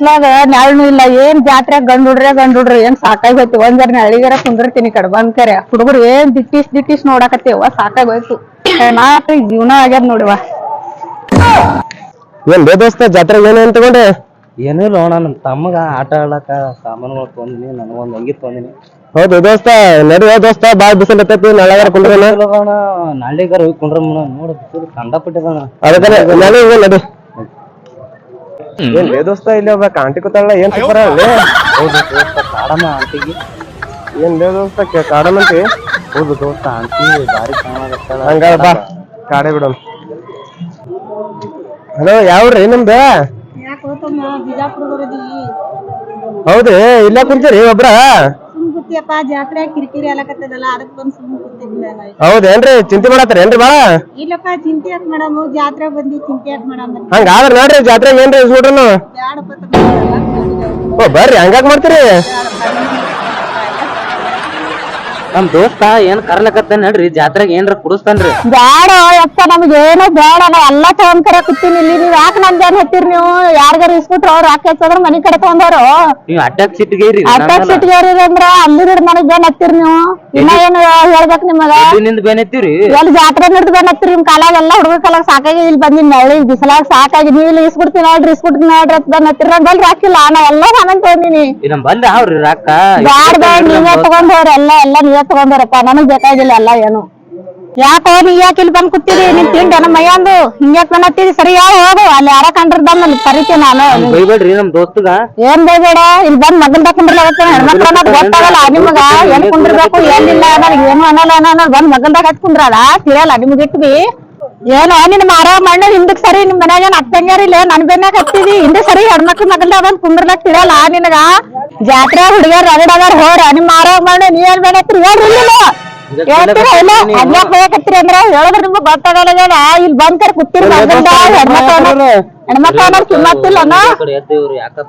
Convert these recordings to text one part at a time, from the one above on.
ಇತ್ಲಾಗ ನೆಳ್ನು ಇಲ್ಲ ಏನ್ ಜಾತ್ರೆ ಗಂಡ್ ಹುಡ್ರೆ ಗಂಡ್ ಹುಡ್ರಿ ಏನ್ ಸಾಕಾಗಿ ಹೋಯ್ತು? ಒಂದ್ ಜರ ನೆಳಿಗಾರ ಕುಂದಿರ್ತೀನಿ ಕಡೆ ಬಂದ್ ಕರೆ. ಹುಡುಗರು ಏನ್ ದಿಟ್ಟಿಸ್ ದಿಟ್ಟಿಸ್ ನೋಡಾಕತ್ತೇವ ಸಾಕಾಗಿ ಹೋಯ್ತು. ನಾಲ್ಕು ಜೀವನ ಆಗ್ಯದ ನೋಡುವ ಏನ್ ಬೇ ದೋಸ್ತ ಜಾತ್ರೆಗೆ ಏನೇನ್ ತಗೊಂಡೆ? ಏನಿಲ್ಲ ಅಣ್ಣ ನಮ್ಮ ತಮ್ಮಗ ಆಟ ಆಡಕ ಸಾಮಾನುಗಳು ತೊಂದಿನಿ ನನಗೊಂದು ಅಂಗಿ ತೊಂದಿನಿ ಹೌದು ದೋಸ್ತ ನಡುವ ದೋಸ್ತ ಬಾಳ್ ಬಿಸಿಲು ಇರ್ತೈತಿ ನಳಗಾರ ಕುಂದ್ರೇನ? ಅಣ್ಣ ನಾಳೆಗಾರ ಹೋಗಿ ಕುಂಡ್ರಮ್ಮ ನೋಡ ಬಿಸಿಲು ಕಂಡಪಟ್ಟಿದಣ್ಣ ಅದಕ್ಕೆ ನಾನು ನಡಿ. ಏನ್ ಬೇ ದೋಸ್ತ ಇಲ್ಲಿ ಒಬ್ಬ ಕಾಂಟಿ ಕೂತಾಳ ಏನ್ ಸೂಪರ್ ಹೌದು ದೋಸ್ತ ಕಾಡಮ್ಮ ಆಂಟಿಗೆ. ಏನ್ ಬೇ ದೋಸ್ತ ಕಾಡಮಂತಿ ಹೌದು ದೋಸ್ತ ಆಂಟಿ ಬಾರಿ ಕಾಣಕತ್ತಾಳ. ಹಂಗಾರ ಬಾ ಕಾಡೆ ಬಿಡೋಣ. ಹಲೋ ಯಾವ್ರಿ ನಿಮ್ದ? ಹೌದ್ರಿ ಇಲ್ಲ ಕುಂತೀರಿ ಒಬ್ರ? ಕೂತಿಯಪ್ಪ ಜಾತ್ರೆ ಕಿರಿಕಿರಿ ಅಲಕತ್ತದಲ್ಲ ಅದಕ್ಕೆ ಬಂದ್ ಸುಮ್ ಕೂತಿದ್ದೆ ಹೌದೇನ್ರಿ ಚಿಂತೆ ಮಾಡತ್ತೀರಿ ಏನ್ರಿ ಬಾಳ? ಇಲ್ಲಪ್ಪ ಚಿಂತೆ ಯಾಕೆ ಮೇಡಮ್? ಜಾತ್ರೆ ಬಂದಿ ಚಿಂತೆ ಯಾಕೆ ಮೇಡಮ್? ಹಂಗಾದ್ರ ನೋಡ್ರಿ ಜಾತ್ರೆ ಏನ್ರಿ ಇಸ್ಬಿಟ್ರು ಬ್ಯಾಡಪ್ಪ ಓ ಬರ್ರಿ ಹಂಗಾಕ್ ಮಾಡ್ತೀರಿ? ನಮ್ ದೋಸ್ತ ಏನ್ ಕರ್ಲಕತ್ತ ನಡ್ರಿ? ಜಾತ್ರೆಗೆ ಏನ್ರ ಕುಡಿಸ್ತಾನ್ರಿ? ಬ್ಯಾಡ ಯಪ್ಪ ನಮ್ಗೆ ಏನೋ ಬೇಡ ನಾ ಎಲ್ಲಾ ತಗೊಂಡ್ ಕೂತೀನಿ ಇಲ್ಲಿ. ನೀವ್ ಯಾಕೆ ನನ್ ಜನ ಹತ್ತಿರ್ ನೀವು? ಯಾರ್ಗಾರ ಇಸ್ಬಿಟ್ರು ಅವ್ರು ಯಾಕೆ ಹಚ್ಚೋದ್ರ ಮನಿ ಕಡೆ ತಗೊಂಡವ್ರು ನೀವ್ ಅಟ್ಯಾಕ್ ಸಿಟ್ಟಿಗೇರಿ ಅಟ್ಯಾಕ್ ಸಿಟ್ಗೇರಿ ಅಂದ್ರ ಅಲ್ಲಿ ಹಿಡ್ ನನಗ್ ಬೇನ್ ಹತ್ತಿರ್ ನೀವು? ಇನ್ನ ಏನ್ ಹೇಳ್ಬೇಕು ನಿಮಗ? ನಿಂದ ಬೇನೆತ್ತೀವ್ರಿ ಎಲ್ಲಿ ಜಾತ್ರೆ ನಡೆದು ಬೇನ್ ಹತ್ತೀರಿ? ನಿಮ್ ಕಾಲಾಗ ಎಲ್ಲ ಹುಡುಗ ಕಾಲಾಗ ಸಾಕಾಗಿ ಇಲ್ಲಿ ಬಂದಿನಿ ನಳ್ಳಿ ಬಿಸಲಾಗ ಸಾಕಾಗಿ. ನೀವು ಇಲ್ಲಿ ಇಸ್ಬಿಡ್ತೀನಿ ನೋಡ್ರಿ ಇಸ್ಬಿಡ್ತೀನಿ ನೋಡ್ರಿ ಅಂತ ಬೇನ್ ಹತ್ತಿರ. ನನ್ ಬಲ್ರಿ ಹಾಕಿಲ್ಲ ನಾ ಎಲ್ಲ ಸಾಮಾನ್ ತಗೊಂಡಿನಿ. ನಮ್ ಬಂದ ಅವ್ರಿ ರಾಕ ಬ್ಯಾಡ ಬ್ಯಾಡ ನೀವೇ ತಗೊಂಡವ್ರ ಎಲ್ಲ ಎಲ್ಲ ನೀವೇ ತಗೊಂಡವ್ರಪ್ಪ ನನಗ್ ಬೇಕಾಗಿಲ್ಲ ಅಲ್ಲ ಏನು. ಯಾಕೋ ನೀ ಯಾಕೆ ಇಲ್ಲಿ ಬಂದ್ ಕೂತೀರಿ ನಿನ್ ತಿಂಡ ನಮ್ಮ ಮಯ್ಯಂದು ಹಿಂಗ್ಯಾಕ್ ಬಂದತ್ತೀರಿ ಸರಿ ಯಾವ ಹೋಗು. ಅಲ್ಲಿ ಯಾರ ಕಂಡ್ರ ಬಂದ್ ನಾನು. ಬೈಬೇಡ್ರಿ ನಮ್ ದೋಸ್ತಗ. ಏನ್ ಬೈಬೇಡ? ಇಲ್ಲಿ ಬಂದ್ ಮಗಲ್ದಾಗ ದಾಕೊಂಡ್ರಲ್ಲ ಹೆಣ್ಮಕ್ಳ ಅನ್ನೋದು ಗೊತ್ತಾಗಲ್ಲ. ನಿಮಗ ಎಲ್ಲಿ ಕುಂದಿರ್ಬೇಕು ಎಲ್ಲಿಲ್ಲ ನನಗೆ ಏನು ಅನ್ನಲ್ಲ ಏನೋ ಅನ್ನೋದು. ಬಂದ್ ಮಗಲ್ದಾಗ ಹಚ್ ಹಚ್ಕೊಂಡ್ರಲ್ಲ ತಿಳಿಯಲ್ಲ ನಿಮ್ಗೆ ಇಟ್ವಿ. ಏನೋ ನಿನ್ ಮಾರ ಮಣ್ಣ ಹಿಂದಕ್ ಸರಿ ನಿಮ್ ಮನ್ಯಾಗ ಏನ್ ಅಕ್ಕಂಗ್ಯಾರ ಇಲ್ಲ ನನ್ ಬೆನ್ನಾಗ ಹತ್ತಿದಿ. ಹಿಂದೆ ಸರಿ ಹೆಣ್ಮಕ್ಳು ಮಗಲ್ದಾಗ ಬಂದ್ ಕುಂದ್ರಲಕ್ ತಿಳಿಯಲ್ಲ ನಿನಗ? ಜಾತ್ರೆ ಹುಡುಗಿಯರ್ ರಗಡ್ ಅದಾರ ಹೋರ ನಿಮ್ ಮಾರ ಮಣ್ಣ ನೀ ಏನ್ ಬೇಡ ಹತ್ತಿರಿ ಹೇಳ್ರಿ ಇಲ್ಲ ಹೇಳ್ತೀರಾ ಇಲ್ಲ? ಅದ್ಯಾಕ್ ಹೋಗಕತ್ತೀರಿ ಅಂದ್ರ ಹೇಳಿದ್ರ ನಿಮ್ಗೆ ಗೊತ್ತಾಗಲ್ಲ ಇಲ್ಲಿ ಬಂದ್ ಕರ್ ಕೂತಿರಿ ಮಗಲ್ದಾಗ ಹೆಣ್ಮಕ್ಳು ಹೆಣ್ಮಕ್ಳ ಅನ್ನೋದ್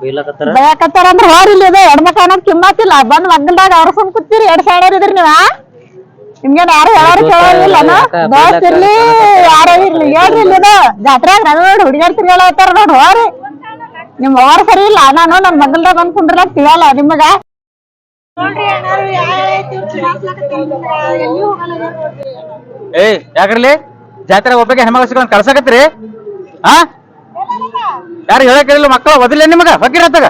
ಬೈಲಕತ್ತಾರ? ಬೇಕತ್ತಾರ ಅಂದ್ರ ಹೋರಿಲ್ಲ ಇದು ಹೆಣ್ಮಕ್ಳು ಅನ್ನೋದ್ ಕಿಮ್ಮತ್ತಿಲ್ಲ ಬಂದ್ ಮಗಲ್ದಾಗ ಅವ್ರ ಸುಮ್ ಕೂತೀರಿ ಎರಡ್ ಸಾವಿರ ಇದ್ರಿ ನೀವ? ನಿಮ್ಗೇನ್ ಯಾರು ಹೇಳೋರು ಕೇಳೋರಿಲ್ಲನ ದೋಸ್ತ್ ಇರ್ಲಿ ಯಾರೋ ಇರ್ಲಿ ಹೇಳ್ರಿ ಇಲ್ಲಿ ಜಾತ್ರೆಗ್ ನೋಡಿ ಹುಡುಗರ್ ತಿರ್ಗಾಳತ್ತಾರ ನೋಡ್ ಹೋರಿ ನಿಮ್ ಅವ್ರ ಸರಿ ಇಲ್ಲ ನಾನು ನನ್ ಮಗಲ್ದಾಗ ಬಂದ್ ಕುಂದ್ರಲಾಕ್ ತಿಳಿಯಲ್ಲ ನಿಮಗ. ಏಯ್ ಯಾಕ್ರಲಿ ಜಾತ್ರೆ ಒಬ್ಬಗೆ ಹೆಣ್ಮಗ ಸಿಗೊಂಡ್ ಕಳ್ಸಕತ್ರಿ ಆ? ಯಾರು ಹೇಳಕ್ ಮಕ್ಕಳು ಒದಿಲ್ಲ ನಿಮಗ ಬಗ್ಗಿರತ್ತಾಗ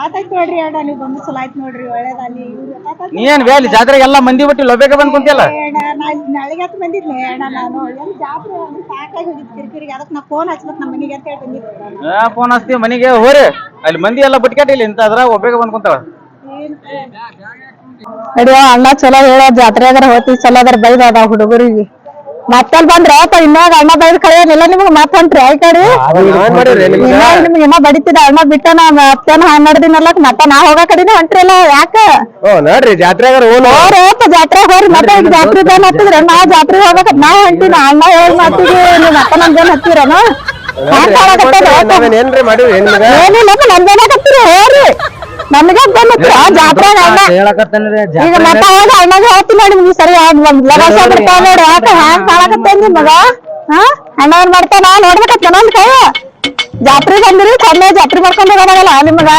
ಆತಾಯ್ತು ನೋಡ್ರಿ ಅಣ್ಣ ನೀವು ಬಂದು ಚಲೋ ಆಯ್ತು ನೋಡ್ರಿ ಒಳ್ಳೇದಲ್ಲಿ ಜಾತ್ರೆಗೆ ಎಲ್ಲ ಮಂದಿ ಬಿಟ್ಟು ಲೊಬೇಗ ಬಂದ್ ಕುಂತಿಲ್ಲ ನಾಳೆಗೆ ಹತ್ತು ಬಂದಿದ್ನೆ ಅಣ್ಣ ನಾನು. ಎಲ್ಲಿ ಜಾತ್ರೆ ಒಂದು ಸಾಕಾಗಿ ಹೋಗಿದ್ದು ಕಿರಿಕಿರಿಗೆ ಅದಕ್ಕೆ ನಾ ಫೋನ್ ಹಚ್ಬೇಕು ನಮ್ಮ ಮನೆಗೆ ಅಂತ ಹೇಳಿ ಬಂದಿದ್ದೆ. ಫೋನ್ ಹಚ್ತಿ ಮನಿಗೆ ಹೋರಿ. ಅಲ್ಲಿ ಮಂದಿ ಎಲ್ಲ ಬಿಟ್ಕಟ್ಟಿಲ್ಲ ಇಂತ ಅದ್ರ ಒಬ್ಬೇಕ ಬಂದ್ ಕುಂತಾಳ. ಅಣ್ಣ ಚಲೋ ಹೇಳ ಜಾತ್ರೆ ಹೋತಿ ಚಲೋ ಅದ್ರ ಬೈದ ಅದಾವ ಹುಡುಗರಿಗೆ. ಮತ್ತಲ್ಲಿ ಬಂದ್ರ ಇನ್ನೊಂದ್ ಇನ್ನಾಗ ಅಣ್ಣ ಬೈದ್ ಕಳೆಯಲ್ಲ ನಿಮ್ಗೆ ಮತ್ ಹೊಂಟ್ರಿ ಕಡೆ ನಿಮ್ಗೆ. ಇನ್ನ ಬಡಿತಿದ ಅಣ್ಣ ಬಿಟ್ಟ ನಾ ಹನ್ನೆರಡು ಹಾಳ್ ಅಲ್ಲಕ್ ಮತ್ತ ನಾ ಹೋಗ ಕಡೆನೆ ಹೊಂಟ್ರಲ್ಲ ಯಾಕ? ಓ ನೋಡ್ರಿ ಜಾತ್ರೆಗ ಜಾತ್ರೆ ಹೋರಿ ಮತ್ತೆ ಈಗ ಜಾತ್ರೆ ಬೇನ್ ಹತ್ತಿದ್ರ ನಾ ಜಾತ್ರೆ ಹೋಗ್ಬೇಕ ನಾ ಹೊಂಟಿನ ಅಣ್ಣ ಹೇಳಿ ಮಾಡ್ತೀವಿ ನೀವ್ ಮತ್ತೆ ನಮ್ ಬೇನ್ ಹತ್ತಿರನ? ಏನಿಲ್ಲ ನಿಮ್ಗ ಹತ್ತಿರ ಹೋರಿ ನಮ್ಗೆ ಜಾತ್ರೆ ಈಗ ಮತ್ತೆ ಹೋಗಿ ಅಣ್ಣಗೆ ಹೇಳ್ತೀನಿ ನೋಡಿ ನಿಮ್ಗೆ ಸರಿ ಲಗಾಸ ಬಿಡ್ತಾವ ನೋಡಿ. ಹ್ಯಾಂಗ್ ನಿಮಗ? ಹಾ? ಅಣ್ಣ ಏನ್ ಮಾಡ್ತಾನ? ನೋಡ್ಬೇಕತ್ತ ನನ್ ಕೈ ಜಾತ್ರೆ ಬಂದ್ರಿ ಕಣ್ಣೆ ಜಾತ್ರೆ ಮಾಡ್ಕೊಂಡು ಹೋಗಲ್ಲ ನಿಮಗ?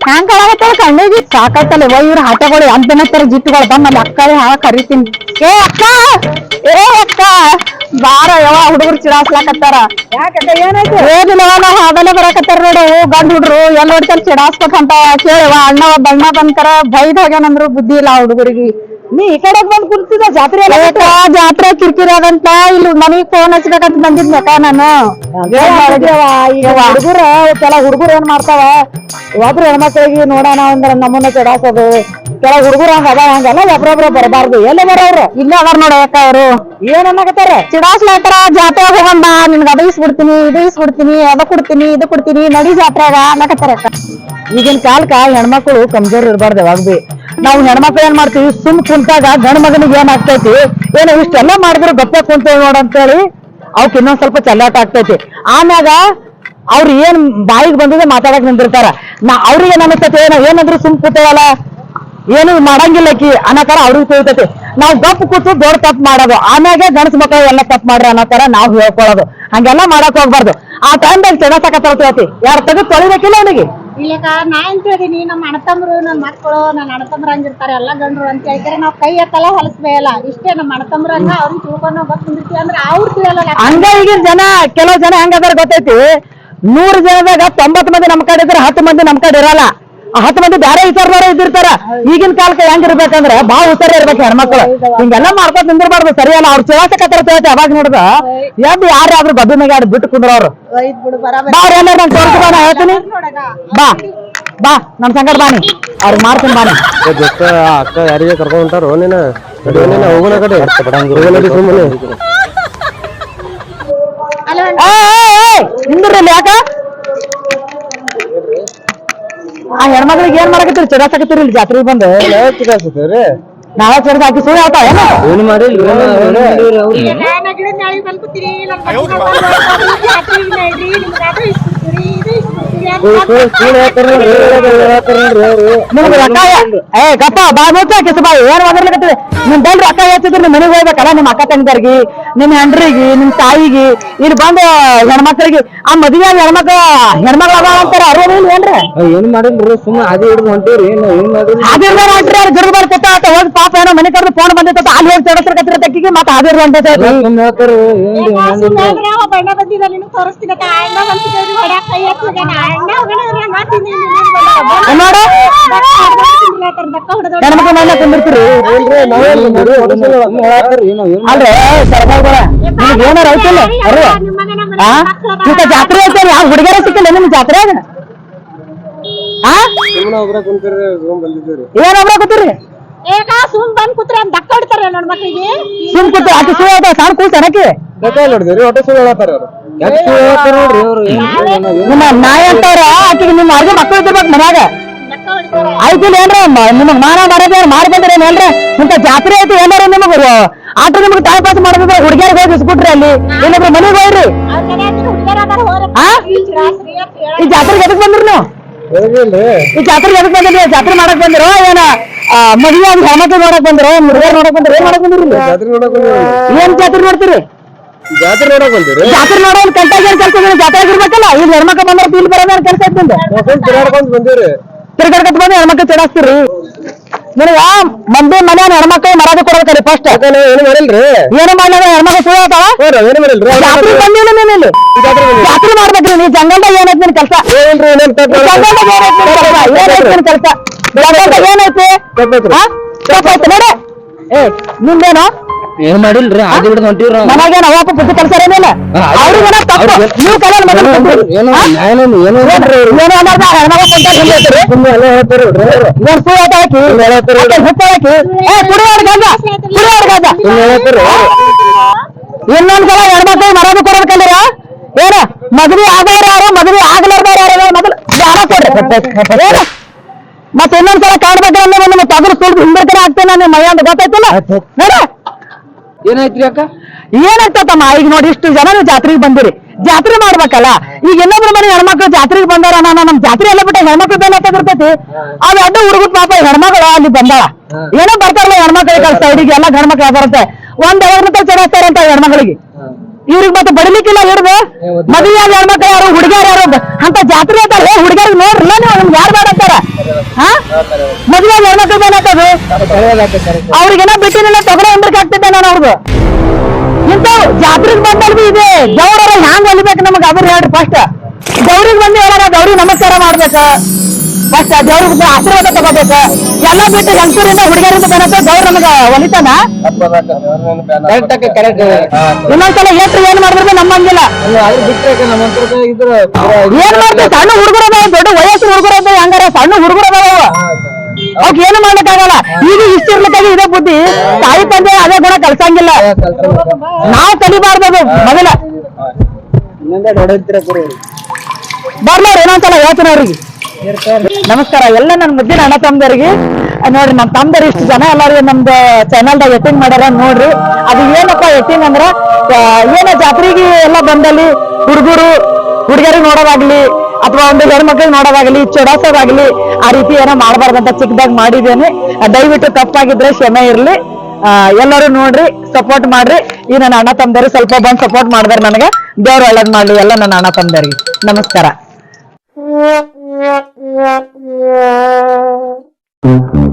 ಹ್ಯಾಂಗ್ ಕಾಣಕತ್ತಲ್ಲ ಕಣ್ಣಿಗೆ ಸಾಕಾಯ್ತಲ್ಲ ಇವ ಇವ್ರ ಹಾಟಗಳು ಅಂತನತ್ತರ ಜಿಟ್ಟುಗಳು ಬಂದಲ್ಲಿ ಅಕ್ಕ ಹಾ ಕರಿತೀನಿ ಏ ಅಕ್ಕ ಏ ಅಕ್ಕ ಬಾರ ಯಾವ ಹುಡುಗರು ಚಿಡಾಸ್ಲಾಕತ್ತಾರ ಏನಿಲ್ಲ ನಾವು ಹಾದಲ್ಲೇ ಬರಾಕತ್ತಾರ ನೋಡು ಗಂಡ್ ಹುಡ್ರು ಎಲ್ಲ ಹೊಡ್ತಾರೆ ಚಿಡಾಸ್ಬೇಕಂತ ಕೇಳಿವ ಅಣ್ಣ ಒಬ್ಬ ಅಣ್ಣ ಬಂದ್ಕರ ಬೈದ್ ಹೋಗ್ಯಾನಂದ್ರು ಬುದ್ಧಿ ಇಲ್ಲ ಹುಡುಗರಿಗೆ ನೀ ಈ ಕಡೆಗ್ ಬಂದ್ ಕುಂತಿದ ಜಾತ್ರೆ ಜಾತ್ರೆ ಕಿರಿಕಿರಿ ಅದಂತ ಇಲ್ಲಿ ಮನಿಗ್ ಫೋನ್ ಹಚ್ಬೇಕಂತ ಬಂದಿದ್ನಕ್ಕ ನಾನು. ಈಗ ಹುಡುಗರ ಕೆಲ ಹುಡುಗರು ಏನ್ ಮಾಡ್ತಾವ? ಒಬ್ರು ಹೆಣ್ಮಕ್ಳಿಗೆ ನೋಡೋಣ ಅಂದ್ರ ನಮ್ಮನ್ನ ಚಡಾಸೋದು ಕೆಲ ಹುಡುಗರು ಹಂಗ ಅದಾವ ಹಂಗಲ್ಲ ಒಬ್ರೊಬ್ರ ಬರಬಾರ್ದು. ಎಲ್ಲಿ ಬರೋರು? ಇಲ್ಲೇ ಅದಾರ ನೋಡ ಯಾಕ ಅವ್ರು. ಏನ್ ಅನ್ನಕತ್ತಾರ? ಚಿಡಾಸ್ಲಾತಾರ ಜಾತ್ರೆ ಹೋಗಂಬ ನಿನ್ಗ ಅದು ಇಸ್ಬಿಡ್ತೀನಿ ಇದು ಇಸ್ಬಿಡ್ತೀನಿ ಅದ ಕೊಡ್ತೀನಿ ಇದು ಕೊಡ್ತೀನಿ ನಡಿ ಜಾತ್ರೆಗ ಅನ್ನಕತ್ತಾರ ಈಗಿನ ಕಾಲಕ್ಕ ಹೆಣ್ಮಕ್ಳು ಕಮ್ಜೋರ್ ಇರಬಾರ್ದು ಯಾವಾಗ ಬಿ. ನಾವು ಹೆಣ್ಮಕ್ಳು ಏನ್ ಮಾಡ್ತೀವಿ? ಸುಮ್ ಕುಂತಾಗ ಗಂಡ ಮಗನಿಗೆ ಏನ್ ಆಗ್ತೈತಿ? ಏನೋ ಇಷ್ಟೆಲ್ಲ ಮಾಡಿದ್ರೆ ಗಪ್ಪ ಕುಂತೇವ್ ಅಂತೇಳಿ ಅವಕ್ ಇನ್ನೊಂದ್ ಸ್ವಲ್ಪ ಚಲ್ಲಾಟ ಆಗ್ತೈತಿ. ಆಮ್ಯಾಗ ಅವ್ರು ಏನ್ ಬಾಯಿಗೆ ಬಂದಿದೆ ಮಾತಾಡಕ್ ನಿಂದಿರ್ತಾರ. ನಾ ಅವ್ರಿಗೆ ಏನ್ ಅನಿಸ್ತೈತಿ ಏನೋ ಏನಂದ್ರು ಸುಮ್ ಕೂತೇವಲ್ಲ? ಏನು ಮಾಡಂಗಿಲ್ಲ ಅನ್ನೋ ಕರ ಅವ್ರಿಗೆ ತಿಳಿತೈತಿ. ನಾವ್ ಗಪ್ ಕೂತು ದೊಡ್ಡ ತಪ್ಪು ಮಾಡೋದು. ಆಮ್ಯಾಗೆ ಗಣಸ್ ಮಕ್ಕಳು ಎಲ್ಲ ತಪ್ಪು ಮಾಡ್ರಿ ಅನ್ನತರ ನಾವ್ ಹೇಳ್ಕೊಳ್ಳೋದು ಹಂಗೆಲ್ಲ ಮಾಡಕ್ ಹೋಗ್ಬಾರ್ದು. ಆ ಟೈಮ್ದಾಗ ಚೆನ್ನಸಕತ್ತೈತಿ ಯಾರು ತೆಗೆದು ತೊಳಿಬೇಕಿಲ್ಲ ಅವನಿಗೆ? ಇಲ್ಲಕ ನಾ ಅಂತ ಹೇಳಿದೀನಿ ನಮ್ಮ ಅಣ್ಣತಮ್ರು ನನ್ನ ಮಕ್ಕಳು ನನ್ನ ಅಣ್ಣತಮ್ರು ಹಂಗಿರ್ತಾರೆ ಎಲ್ಲ ಗಂಡ್ರು ಅಂತ ಹೇಳ್ತಾರೆ. ನಾವು ಕೈ ಎತ್ತಲ್ಲ ಹೊಲಸ್ಬೇಯಲ್ಲ ಇಷ್ಟೇ ನಮ್ಮ ಅಣ್ಣತಮ್ರು ಹಂಗ ಅವ್ರಿಗೆ ತಿಳ್ಕೊಂಡು ಬಂದ್ಬಿಡ್ತೀವಿ ಅಂದ್ರೆ ಅವ್ರು ತಿಳಿಯಲ್ಲ ಹಂಗ ಈಗಿನ ಜನ ಕೆಲವು ಜನ ಹೆಂಗದಾರ ಗೊತ್ತೈತಿ? ನೂರು ಜನದಾಗ ತೊಂಬತ್ ಮಂದಿ ನಮ್ ಕಡೆ ಇದ್ರೆ ಹತ್ತು ಮಂದಿ ನಮ್ ಕಡೆ ಇರಲ್ಲ. ಹತ್ತು ಮಂದಿ ಬೇರೆ ವಿಚಾರದವ್ರ ಇದ್ದಿರ್ತಾರ. ಈಗಿನ ಕಾಲಕ್ಕೆ ಹೆಂಗಿರ್ಬೇಕಂದ್ರೆ ಬಾಳ ಹುಷಾರ ಇರ್ಬೇಕು ಹೆಣ್ಮಕ್ಳು. ಹಿಂಗೆಲ್ಲ ಮಾಡ್ಕೊತ ನಿಂದಿರ್ಬಾರ್ದು. ಸರಿಯಲ್ಲ ಅವ್ರ ಚಿವಾಸಕತ್ತಾರ ತೇತಿ ಅವಾಗ ನೋಡ್ದ ಎದ್ದು ಯಾರಾದ್ರೂ ಗದ್ದು ಮೇಲೆ ಆಡ್ ಬಿಟ್ಟು ಕುಂದ್ರವ್ರು ಬಾ ಅವ್ರ ಏನಾರ ನಂಗೆ ತೋರಿಸ್ಬಾ ನಾ ಹೇಳ್ತೀನಿ. ಬಾ ಬಾ ನಮ್ ಸಂಗಡ ಬಾನಿ ಅವ್ರಿಗೆ ಮಾಡ್ತೀನಿ ಬಾನಿ ಅಕ್ಕ ಯಾರಿಗೆ ಕರ್ಕೊಂಡ್ ಹೊಂಟಾರೋ ನೀನ? ಹೋಗೋಣ ಕಡೆ. ಸುಮ್ಮನೆ ಅಲ್ಲ ಯಾಕ? ಆ ಹೆಣ್ಮಕ್ಳಿಗೆ ಏನ್ ಮಾಡಕತ್ತೀರಿ? ಚಿರಾಸಕತ್ತೀರಿ ಇಲ್ಲಿ ಜಾತ್ರೆಗೆ ಬಂದು? ನಾಳೆ ಚಿರದ ಹಾಕಿ ಸುಳ್ಳು ಆತ ಏನು? ಏನು ಮಾಡಿ ನಾ ಗಿಡದ ನಿಮ್ಗೆ ರೊಕ್ಕ ಏ ಗಪ್ಪ ಬಾ ಮುಚ್ಚ ಕಿಸ ಬಾಯಿ ಏನ್ ಒದರ್ಲಿಕತ್ತಿದೆ ನಿಮ್ ಬಂದ್ ರೊಕ್ಕ ಹೆಚ್ಚಿದ್ರೆ ನಿಮ್ ಮನೆಗೆ ಹೋಗ್ಬೇಕಲ್ಲ ನಿಮ್ ಅಕ್ಕ ತಂಗಿದರ್ಗಿ ನಿಮ್ ಹೆಂಡ್ರಿಗೆ ನಿಮ್ ತಾಯಿಗೆ ಇಲ್ಲಿ ಬಂದು ಹೆಣ್ಮಕ್ಳಿಗೆ ಆ ಮದುವೆ ಹೆಣ್ಮಕ್ಳ ಹೆಣ್ಮಕ್ಳ ಅದಾವ ಅಂತಾರ ಅರ್ವ ಏನ್ರಿ ಏನ್ ಮಾಡಿಲ್ರಿ ಸುಮ್ಮನೆ ಅದೇ ಹಿಡಿದು ಹೊಂಟಿವ್ರಿ ಏನ್ ಮಾಡಿಲ್ಲ ಅದಿರ್ದ ನೋಡ್ರಿ ಅವ್ರು ಗಿಡದ ಬಾರಿ ಕೊತ್ತ ಆತ ಹೋಗಿ ಪಾಪ ಏನೋ ಮನೆ ಕರೆದು ಫೋನ್ ಬಂದಿತ್ತ ಅಲ್ಲಿ ಹೋಗಿ ಚಡಸ್ರ ಕತ್ತಿರ ತಕ್ಕಿಗೆ ಮತ್ತೆ ಅದಿರ್ದ ಹೊಂಟೈತೆ ತೋರಿಸ್ತೀನಿ ಹೆಣ್ಮಕ್ಳ ಮನೆ ಅಲ್ರಿ ನಿಮ್ಗೆ ಏನಾರ ಐತಿಲ್ಲ ಜಾತ್ರೆ ಐತೆ ಯಾವ ಹುಡುಗರ ಸಿಕ್ಕಿಲ್ಲ ನಿಮ್ ಜಾತ್ರೆಯಾಗ ಏನೊಬ್ರ ಕುಂತಿರಿ ರೂಮ್ ಬಂದಿದ್ದೀರಿ ಏನ್ ಒಬ್ರ ಕೂತಿರಿ ಏಕ ಸುಮ್ ಬಂದ್ ಕೂತ್ರೆ ದಕ್ಕ ಹೊಡ್ತಾರೆ ಸುಮ್ ಕೂತು ಆಕಿ ಸುಳ್ಳು ಹೇಳ್ತಾವ ಸಣ್ಣ ಬೇಕಾ ನೋಡಿದಿರಿ ಹೊಟ್ಟೆ ಸುಳ್ಳು ಹೇಳ್ತಾರ ಅವ್ರು. ಏನ್ ನಿಮ್ಮ ನಾಯಿ ಅಂತವ್ರ ಆಕಿಗೆ ನಿಮ್ಮ ಅರ್ಜಿ ಮಕ್ಳು ಇದ್ದಿರ್ಬೇಕು ಮನ್ಯಾಗ. ಆಯ್ತಿಲ್ಲ ಏನ್ರ ನಿಮಗ್ ಮಾನ ಮಾಡೋದೇ ಮಾರಿ ಬಂದ್ರಿ ಏನ್ರ ಇಂಥ ಜಾತ್ರೆ ಐತಿ ಏನಾರ ನಿಮಗ್ ಆಟ ನಿಮಗೆ ಟೈಮ್ ಪಾಸ್ ಮಾಡೋದಿದ್ರೆ ಹುಡುಗಿಯರ್ ಹೋಗಿ ಇಸ್ಬಿಟ್ರಿ ಅಲ್ಲಿ. ಇಲ್ಲೊಬ್ರು ಮನೆಗೆ ಹೋಗ್ರಿ. ಈ ಜಾತ್ರೆಗೆ ಎದಕ್ ಬಂದ್ರಿ ನೀವು? ಈ ಜಾತ್ರೆಗೆ ಎದಕ್ ಬಂದ್ರಿ? ಜಾತ್ರೆ ಮಾಡಕ್ ಬಂದಿರೋ ಏನ ಆ, ಮದುವೆ ಆಗಿ ಹೆಣ್ಮಕ್ಳು ನೋಡಕ್ ಬಂದಿರೋ ಹುಡುಗರು ನೋಡಕ್ ಬಂದಿರೋ ಏನ್ ಮಾಡಕ್ ಬಂದಿರಿ ಏನ್ ಜಾತ್ರೆ ನೋಡ್ತೀರಿ? ಜಾತ್ರೆ ನೋಡಕ್ ಬಂದಿರಿ? ಜಾತ್ರೆ ನೋಡೋ ಕಂಟಾಗ ಕೆಲಸ ಜಾತ್ರೆ ಇರ್ಬೇಕಲ್ಲ ಇಲ್ಲಿ ಹೆಣ್ಮಕ್ಳು ಬಂದ್ರೆ ಇಲ್ಲಿ ಬರೋದ ಕೆಲಸ ಇದ್ದಂತೆ ತಿರುಗಾಡ್ಕೊಂಡ್ ಬಂದಿರಿ. ತಿರ್ಗಾಡ್ಕೊತ ಬಂದು ಹೆಣ್ಮಕ್ಳು ಚಡಾಸ್ತೀರಿ ನಿನಗ ಮಂದಿ ಮನೆ ಹೆಣ್ಮಕ್ಳು ಮರದ ಕೊಡೋದ್ ಕರಿ ಫಸ್ಟ್ ಏನೋ ಏನು ಮಾಡಿಲ್ರಿ? ಏನು ಮಾಡಿದ ಹೆಣ್ಮಕ್ಳು ಹ್ಞೂ ಏನು ಮಾಡಿಲ್ರಿ? ಜಾತ್ರೆ ಬಂದಿಲ್ಲ. ನೀನು ಇಲ್ಲಿ. ಜಾತ್ರೆ ಮಾಡ್ಬೇಕ್ರಿ ನೀ ಜಂಗಲ್ದಾಗ ಏನೈತಿ ನಿನ್ ಕೆಲಸ? ಜಂಗಲ್ದಾಗ ಏನೈತಿ ನಿನ್ ಕೆಲಸ? ಏನೈತಿ ಏನೈತಿ? ತಪ್ಪೈತಿ ನೋಡಿ. ಏ ನಿಂದೇನು? ಏನ್ ಮಾಡಿಲ್ರಿ? ಆದಿ ಹಿಡಿದು ಹೊಂಟಿವ್ರಿ ನಾವು ಮನೆಗೇನು ಅವಪ್ಪ ಬುದ್ಧಿ ಕಲ್ಸರ ಏನಿಲ್ಲ? ತಪ್ಪು. ನೀವು ಕಲಿಯಲ್ಲ ಮಗನ ತಪ್ಪು. ಏನೋ ಹಾ? ಏನೋ ಏನೋ ಏನು ಅನ್ನೋದು ಹೆಣ್ಮಗ ಕೊಂಟಾಗ ಹಿಂದೆ ಸುಮ್ಮನೆ ಎಲ್ಲ ಹೇಳ್ತಾರ? ಏನ್ ಸುಳ್ಳು ಹಾಕಿ? ಆಕೆ ಹುಟ್ಟು ಹಾಕಿ? ಏ ಕುಡಿಯೋರ್ ಗಂಜ ಕುಡಿಯೋರ್ ಗಂಜ ಇನ್ನೊಂದ್ಸಲ ಹೆಣ್ಮಕ್ಳು ಮರದು ಏನ? ಮದ್ವೆ ಆದವ್ರು ಯಾರು? ಮದ್ವೆ ಆಗ್ಲಾರ್ದವ್ರು ಯಾರು? ಮೊದಲು ಯಾರ ಕೊಡ್ರಿ. ಏನು? ಮತ್ತೆ ಇನ್ನೊಂದ್ಸಲ ಕಾಣ್ಬೇಕಂದ್ರೆ ಮತ್ತೆ ಅದ್ರ ಸುಳ್ಳು ಹಿಂದಿರ್ತಾನೆ ಆಗ್ತೇನೆ ನಿಮ್ಮ ಮೈ ಅಂತ ಗೊತ್ತಾಯ್ತಲ್ಲ? ನೋಡ ಏನಾಯ್ತ್ರಿ ಅಕ್ಕ? ಏನಾಗ್ತತಮ್ಮ ಈಗ ನೋಡಿ ಇಷ್ಟು ಜನ ನೀವು ಜಾತ್ರೆಗೆ ಬಂದಿರಿ. ಜಾತ್ರೆ ಮಾಡ್ಬೇಕಲ್ಲ? ಈಗ ಇನ್ನೊಬ್ರ ಮನೆ ಹೆಣ್ಮಕ್ಳು ಜಾತ್ರೆಗೆ ಬಂದಾರ ನಾನು ನಮ್ ಜಾತ್ರೆ ಎಲ್ಲ ಬಿಟ್ಟು ಹೆಣ್ಮಕ್ಳು ಬೇನೆ ಇರ್ತೈತಿ ಅದು ಅಡ್ಡ ಹುಡುಗತ್ ಪಾಪ ಹೆಣ್ಮಕ್ಳು ಅಲ್ಲಿ ಬಂದಾಳ. ಏನೋ ಬರ್ತಾರಲ್ಲ ಹೆಣ್ಮಕ್ಳಿಗೆ ಸೈಡಿಗೆ ಎಲ್ಲ ಗಂಡ್ಮಕ್ಳು ಬರುತ್ತೆ? ಒಂದ್ ಐವತ್ತು ರೂಪಾಯಿ ಚಡಿಸ್ತಾರಂತ ಹೆಣ್ಮಕ್ಳಿಗೆ ಇವ್ರಿಗೆ ಮತ್ತೆ ಬಡಿಲಿಕ್ಕಿಲ್ಲ ಹಿಡ್ದು. ಮದುವೆ ಆದ ಹೆಣ್ಮಕ್ಳು ಯಾರು ಹುಡುಗಿಯರು ಯಾರು ಅಂತ ಜಾತ್ರೆ ಅಂತಾರ. ಹುಡುಗಿಯರಿಗೆ ನೋಡ್ರಲ್ಲ ನೀವು ನಿಮ್ಗೆ ಯಾರು ಬೇಡ ಅಂತಾರ. ಹಾ ಮದುವೆ ಆದ ಹೆಣ್ಮಕ್ಳು ಬೇನಾಗ್ತದೆ ಅವ್ರಿಗೇನೋ ಬಿಟ್ಟಿನ ತಗೊಳ್ಳೋ ಅಂದ್ರಕ್ಕೆ ಆಗ್ತಿದ್ದೆ ನಾನು ಅವ್ರದ್ದು ಇಂಥವು ಜಾತ್ರೆಗೆ ಬಂದಲ್ಲಿ ಇದೆ. ಗೌರವ ಹ್ಯಾಂಗ್ ಹೊಲಿಬೇಕು ನಮಗ? ಅದ್ರ ಹೇಳ್ರಿ ಫಸ್ಟ್ ಗೌರಿಗೆ ಬಂದು ಹೇಳಾರ ಗೌರಿ ನಮಸ್ಕಾರ ಮಾಡ್ಬೇಕ. ಫಸ್ಟ್ ದೇವ್ರ ಆಶೀರ್ವಾದ ತಗೋಬೇಕು. ಎಲ್ಲ ಬಿಟ್ಟು ಗಂಟೂರಿಂದ ಹುಡುಗರಿಂದ ಬರತ್ತೆ. ದೇವ್ರ ನಮಗ ಒಲಿತಾನ? ಇನ್ನೊಂದ್ಸಲ ಏಟ್ರಿ ಏನ್ ಮಾಡಿದ್ರು ನಮ್ಮಂಗಿಲ್ಲ ಏನ್ ಮಾಡ್ತೀವಿ ಸಣ್ಣ ಹುಡುಗರು ಅದಾವ ದೊಡ್ಡ ವಯಸ್ಸು ಹುಡುಗರು ಅದಾವ ಹಂಗಾರ ಸಣ್ಣ ಹುಡುಗರು ಅದಾವ ಅವಕ್ ಏನು ಮಾಡ್ಬೇಕಾಗಲ್ಲ ಈಗ ಇಷ್ಟ ಇರ್ಲಿಕ್ಕಾಗಿ ಇದೇ ಬುದ್ಧಿ. ತಾಯಿ ತಂದೆ ಅದೇ ಗುಣ ಕಲ್ಸಂಗಿಲ್ಲ. ನಾವು ಕಲಿಬಾರ್ದು ಮೊದಲ. ಬರ್ಲಾರ ಏನಂತಲ್ಲ ಹೇಳ್ತೀನಿ ಅವ್ರಿಗೆ. ನಮಸ್ಕಾರ, ಎಲ್ಲ ನನ್ನ ಮುದ್ದಿನ ಅಣ್ಣ ತಮ್ಮದವ್ರಿಗೆ ನೋಡ್ರಿ ನಮ್ಮ ತಮ್ಮದವ್ರು ಇಷ್ಟು ಜನ ಎಲ್ಲಾರು ನಮ್ದು ಚಾನಲ್ದಾಗ ಎಟ್ಟಿಂಗ್ ಮಾಡ್ಯಾರ ನೋಡ್ರಿ. ಅದು ಏನಪ್ಪ ಎಟ್ಟಿಂಗ್ ಅಂದ್ರ ಏನ ಜಾತ್ರೆಗೆ ಎಲ್ಲ ಬಂದಲ್ಲಿ ಹುಡುಗರು ಹುಡುಗರಿಗೆ ನೋಡೋದಾಗ್ಲಿ, ಅಥವಾ ಒಂದು ಹೆಣ್ಮಕ್ಳಿಗೆ ನೋಡೋದಾಗ್ಲಿ, ಚೊಡಾಸೋದಾಗ್ಲಿ, ಆ ರೀತಿ ಏನೋ ಮಾಡಬಾರ್ದಂತ ಚಿಕ್ಕದಾಗಿ ಮಾಡಿದ್ದೇನೆ. ದಯವಿಟ್ಟು ತಪ್ಪಾಗಿದ್ರೆ ಕ್ಷಮೆ ಇರ್ಲಿ. ಎಲ್ಲರೂ ನೋಡ್ರಿ ಸಪೋರ್ಟ್ ಮಾಡ್ರಿ. ಈ ನನ್ನ ಅಣ್ಣ ತಮ್ಮದವ್ರಿಗೆ ಸ್ವಲ್ಪ ಬಂದ್ ಸಪೋರ್ಟ್ ಮಾಡಿದಾರೆ ನನಗೆ. ದೇವ್ರು ಒಳ್ಳೇದ್ ಮಾಡ್ಲಿ ಎಲ್ಲ ನನ್ನ ಅಣ್ಣ ತಂದರಿಗೆ ನಮಸ್ಕಾರ. Thank you.